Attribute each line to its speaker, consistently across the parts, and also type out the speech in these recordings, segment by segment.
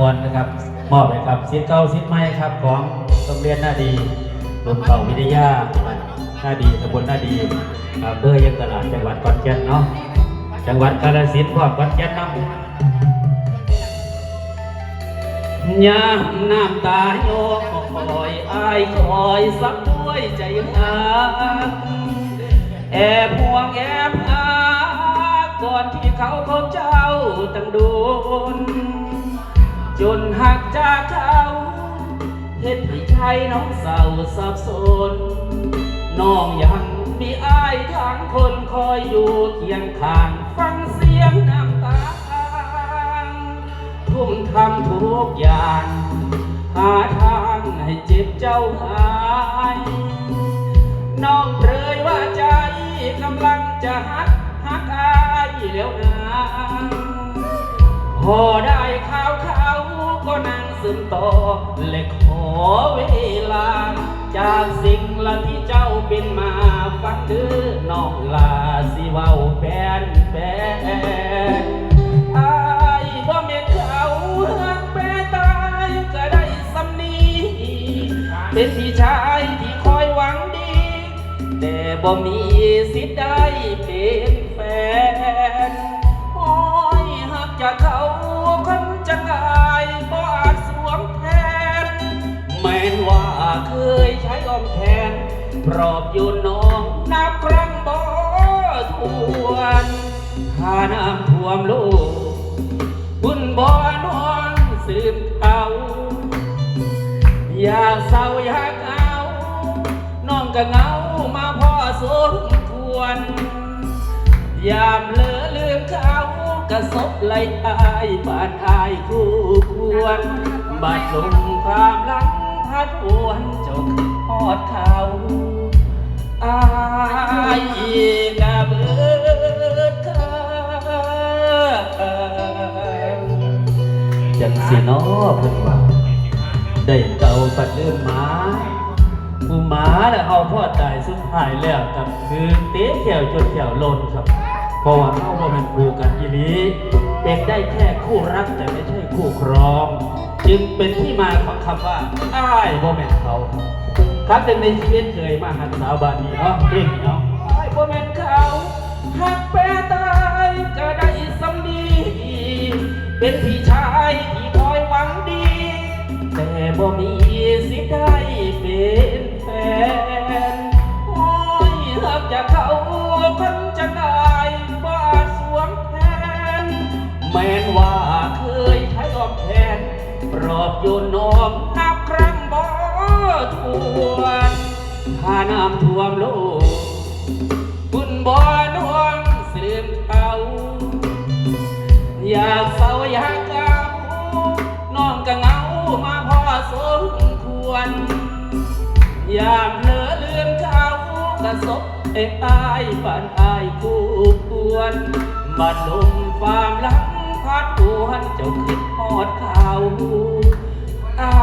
Speaker 1: มวนๆนะครับ มอบให้กับศิษย์เก่าศิษย์ใหม่ครับของโรงเรียนหน้าดีรวมเก่าวิทยาหน้าดีตำบลหน้าดีอำเภอยังตลาดจังหวัดขอนแก่นเนาะจังหวัดกาฬสินธุ์พร้อมขอนแก่นเนาะยามน้ำตาโยกคอยอายคอยสักด้วยใจหักแอบห่วงแอบหาก่อนที่เขาคบเจ้าตั้งโดน ให้ใจน้องเศร้าสับสน น้องยังมีอายทางคนคอยอยู่เคียงข้าง ฟังเสียงน้ำตาทุ่มทำทุกอย่าง หาทางให้เจ็บเจ้าหายน้องเปรยว่าใจกำลังจะหักหักอายแล้วนะพอได้ ซึมต่อและขอเวลา จากสิ่งละที่เจ้าเป็นมาฟังเด้อน้องลาสิเว้าแฟนแฟนอายบ่แม่นเขาหักแปตายก็ได้สำนีเป็นพี่ชายที่คอยหวังดี แต่บ่มีสิทธิ์ได้เป็นแฟน เคยใช้อ้อมแขนปลอบอยู่น้องนับครั้งบ่ทวนถ้าน้ำท่วมโลกบุญบ่อนอนสืบเอาอยากเศร้าอยากเอาน้องก็เงามาพ่อสมควรยามเลอลืมเขากระสบไหลอายบาดอายคู่ควรบาดลงความหลั จังสิน้อเพิ่นว่าได้เก่าปัดเลื่มหมาผู้หมาแล้วเอาพ่อตายสุดท้ายแล้วกับคือเตะแขวจนแขวหล่นครับเพราะว่าเขาบ่แม่นคู่กันอีหลีเป็นได้แค่คู่รักแต่ไม่ใช่คู่ครอง จึงเป็นที่มาของคำว่าอ้ายบ่แมนเขาครั้งหนึ่ในชีวิตเคยมาหักสาวบานนี้เนาะเพลงนี้เนาะอ้ายบ่แมนเขาหักแปรตายก็ได้สำดีเป็นพี่ช บ่มีสิได้เป็นแฟนโอ้ยหักจากเขาคนจะได้บาดสวมแทน แม้นว่าเคยใช้ออมแขนปลอบโยนน้อมนับครั้งบ่ทวนถ้าน้ำท่วมโลกบุญบ่นวงสืบเขาอยากเศร้าอยาก ควรยามเหลือเลือนเขากระสบเอ้อายฝันอายคู่ควรบัดลมความหลังพัดหวนเจ้าคิดทอดเขาอา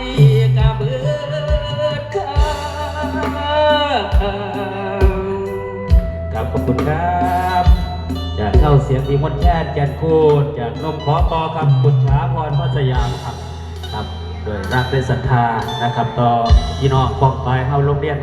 Speaker 1: ยกะเบิดเขาครับขอบคุณครับ จากเข้าเสียงดีมดแช่แกนคูดจากนมขอปอครับคุณช้าพรพัสยามครับครับ ดวยรักด้วยศรัทธานะครับ ต่อพี่น้องกองไปเข้าโรงเรียน